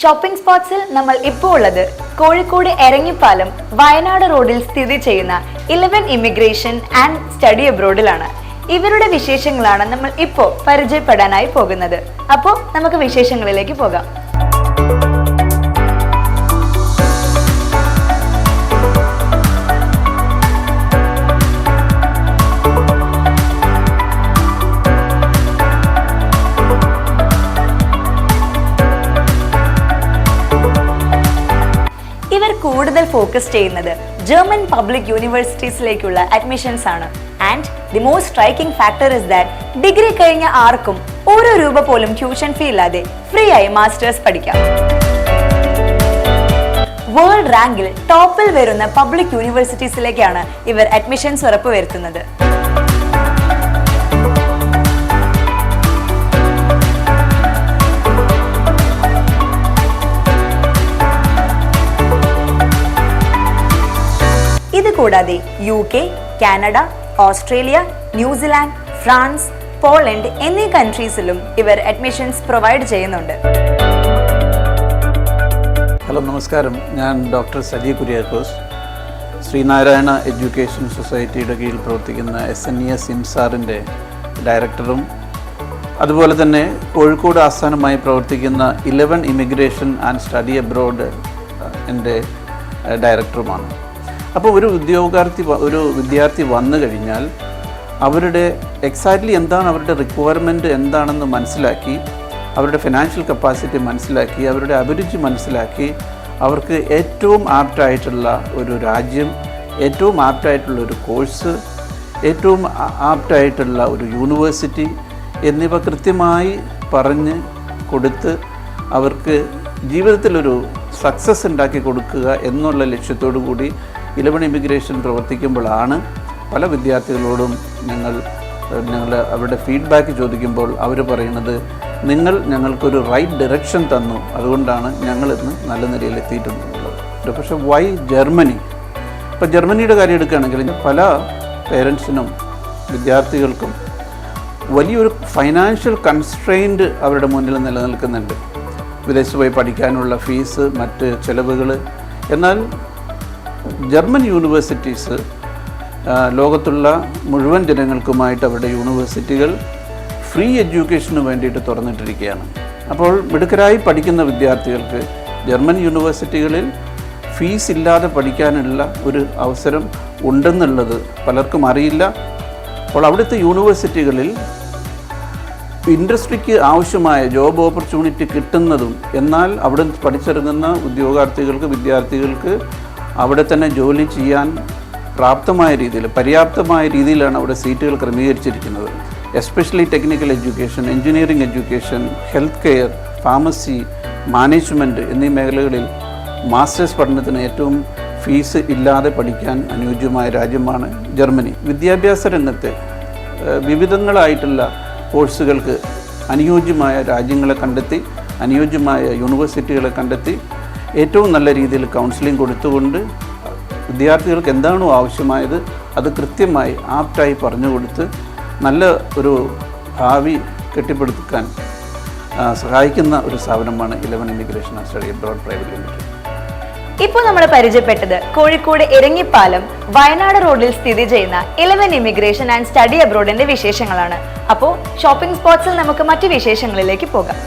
Shopping സ്പോട്സിൽ നമ്മൾ ഇപ്പോൾ ഉള്ളത് കോഴിക്കോട് എരങ്ങിപ്പാലം വയനാട് റോഡിൽ സ്ഥിതി ചെയ്യുന്ന ഇലവൻ ഇമിഗ്രേഷൻ ആൻഡ് സ്റ്റഡി അബ്രോഡിലാണ് ഇവരുടെ വിശേഷങ്ങളാണ് നമ്മൾ ഇപ്പോൾ പരിചയപ്പെടാനായി പോകുന്നത്. അപ്പോൾ നമുക്ക് വിശേഷങ്ങളിലേക്ക് പോകാം. ഇവർ കൂടുതൽ ഫോക്കസ് ചെയ്യുന്നത് ജർമ്മൻ പബ്ലിക് യൂണിവേഴ്സിറ്റീസിലേക്കുള്ള അഡ്മിഷൻസ് ആണ്. And the most striking factor is that degree കഴിഞ്ഞ ആർക്കും ഓരോ രൂപ പോലും ട്യൂഷൻ ഫീ ഇല്ലാതെ ഫ്രീ ആയി മാസ്റ്റേഴ്സ് പഠിക്കാം. വേൾഡ് റാങ്കിൽ ടോപ്പിൽ വരുന്ന പബ്ലിക് യൂണിവേഴ്സിറ്റീസിലേക്കാണ് ഇവർ അഡ്മിഷൻസ് ഉറപ്പുവരുത്തുന്നത്. ഇത് കൂടാതെ U K Canada Australia New Zealand France Poland എന്നീ കൺട്രീസിലും ഇവർ അഡ്മിഷൻസ് പ്രൊവൈഡ് ചെയ്യുന്നുണ്ട്. ഹലോ നമസ്കാരം. ഞാൻ ഡോക്ടർ സജി കുര്യാക്കോസ്. ശ്രീനാരായണ എഡ്യൂക്കേഷൻ സൊസൈറ്റിയുടെ കീഴിൽ പ്രവർത്തിക്കുന്ന എസ് എൻ ഇ എസ് ഇൻസാറിന്റെ ഡയറക്ടറും അതുപോലെ തന്നെ കോഴിക്കോട് ആസ്ഥാനമായി പ്രവർത്തിക്കുന്ന eleven immigration and study abroad എന്റെ ഡയറക്ടറുമാണ് അപ്പോൾ ഒരു ഉദ്യോഗാർത്ഥി ഒരു വിദ്യാർത്ഥി വന്നു കഴിഞ്ഞാൽ അവരുടെ എക്സാക്ട്ലി എന്താണ് അവരുടെ റിക്വയർമെന്റ് എന്താണെന്ന് മനസ്സിലാക്കി അവരുടെ ഫിനാൻഷ്യൽ കപ്പാസിറ്റി മനസ്സിലാക്കി അവരുടെ അഭിരുചി മനസ്സിലാക്കി അവർക്ക് ഏറ്റവും ആപ്റ്റായിട്ടുള്ള ഒരു രാജ്യം ഏറ്റവും ആപ്റ്റായിട്ടുള്ള ഒരു കോഴ്സ് ഏറ്റവും ആപ്റ്റായിട്ടുള്ള ഒരു യൂണിവേഴ്സിറ്റി എന്നിവ കൃത്യമായി പറഞ്ഞ് കൊടുത്ത് അവർക്ക് ജീവിതത്തിലൊരു സക്സസ് ഉണ്ടാക്കി കൊടുക്കുക എന്നുള്ള ലക്ഷ്യത്തോടു കൂടി ഇലവൻ ഇമിഗ്രേഷൻ പ്രവർത്തിക്കുമ്പോഴാണ് പല വിദ്യാർത്ഥികളോടും ഞങ്ങൾ ഞങ്ങൾ അവരുടെ ഫീഡ്ബാക്ക് ചോദിക്കുമ്പോൾ അവർ പറയുന്നത് നിങ്ങൾ ഞങ്ങൾക്കൊരു റൈറ്റ് ഡയറക്ഷൻ തന്നു. അതുകൊണ്ടാണ് ഞങ്ങൾ ഇന്ന് നല്ല നിലയിൽ എത്തിയിട്ടുള്ളത്. പക്ഷേ വൈ ജർമ്മനി? ഇപ്പോൾ ജർമ്മനിയുടെ കാര്യം എടുക്കുകയാണെങ്കിൽ പല പേരൻസിനും വിദ്യാർത്ഥികൾക്കും വലിയൊരു ഫൈനാൻഷ്യൽ കൺസ്ട്രെയിന്റ് അവരുടെ മുന്നിൽ നിലനിൽക്കുന്നുണ്ട്. വിദേശത്ത് പോയി പഠിക്കാനുള്ള ഫീസ് മറ്റ് ചിലവുകൾ. എന്നാൽ ജർമ്മൻ യൂണിവേഴ്സിറ്റീസ് ലോകത്തുള്ള മുഴുവൻ ജനങ്ങൾക്കുമായിട്ട് അവരുടെ യൂണിവേഴ്സിറ്റികൾ ഫ്രീ എഡ്യൂക്കേഷന് വേണ്ടിയിട്ട് തുറന്നിട്ടിരിക്കുകയാണ്. അപ്പോൾ മിടുക്കരായി പഠിക്കുന്ന വിദ്യാർത്ഥികൾക്ക് ജർമ്മൻ യൂണിവേഴ്സിറ്റികളിൽ ഫീസ് ഇല്ലാതെ പഠിക്കാനുള്ള ഒരു അവസരം ഉണ്ടെന്നുള്ളത് പലർക്കും അറിയില്ല. അപ്പോൾ അവിടുത്തെ യൂണിവേഴ്സിറ്റികളിൽ ഇൻഡസ്ട്രിക്ക് ആവശ്യമായ ജോബ് ഓപ്പർച്യൂണിറ്റി കിട്ടുന്നതും എന്നാൽ അവിടെ പഠിച്ചിറങ്ങുന്ന ഉദ്യോഗാർത്ഥികൾക്ക് വിദ്യാർത്ഥികൾക്ക് അവിടെ തന്നെ ജോലി ചെയ്യാൻ പ്രാപ്തമായ രീതിയിൽ പര്യാപ്തമായ രീതിയിലാണ് അവിടെ സീറ്റുകൾ ക്രമീകരിച്ചിരിക്കുന്നത്. Especially technical education engineering education health care pharmacy management എന്നീ മേഖലകളിൽ മാസ്റ്റേഴ്സ് പഠനത്തിന് ഏറ്റവും ഫീസ് ഇല്ലാതെ പഠിക്കാൻ അനുയോജ്യമായ രാജ്യമാണ് ജർമ്മനി. വിദ്യാഭ്യാസ രംഗത്തെ വിവിധങ്ങളായിട്ടുള്ള കോഴ്സുകൾക്ക് അനുയോജ്യമായ രാജ്യങ്ങളെ കണ്ടെത്തി അനുയോജ്യമായ യൂണിവേഴ്സിറ്റികളെ കണ്ടെത്തി ഏറ്റവും നല്ല രീതിയിൽ കൗൺസിലിംഗ് കൊടുത്തുകൊണ്ട് വിദ്യാർത്ഥികൾക്ക് എന്താണോ ആവശ്യമായത് അത് കൃത്യമായി ആപ്റ്റായി പറഞ്ഞു കൊടുത്ത് നല്ല ഒരു ഭാവി കെട്ടിപ്പടുക്കാൻ സഹായിക്കുന്ന ഒരു സ്ഥാപനമാണ് eleven immigration and study abroad private limited. ഇപ്പോൾ നമ്മൾ പരിചയപ്പെട്ടത് കോഴിക്കോട് ഇരങ്ങിപ്പാലം വയനാട് റോഡിൽ സ്ഥിതി ചെയ്യുന്ന ഇലവൻ ഇമിഗ്രേഷൻ ആൻഡ് സ്റ്റഡി അബ്രോഡിന്റെ വിശേഷങ്ങളാണ്. അപ്പോൾ ഷോപ്പിംഗ് സ്പോട്സിൽ നമുക്ക് മറ്റു വിശേഷങ്ങളിലേക്ക് പോകാം.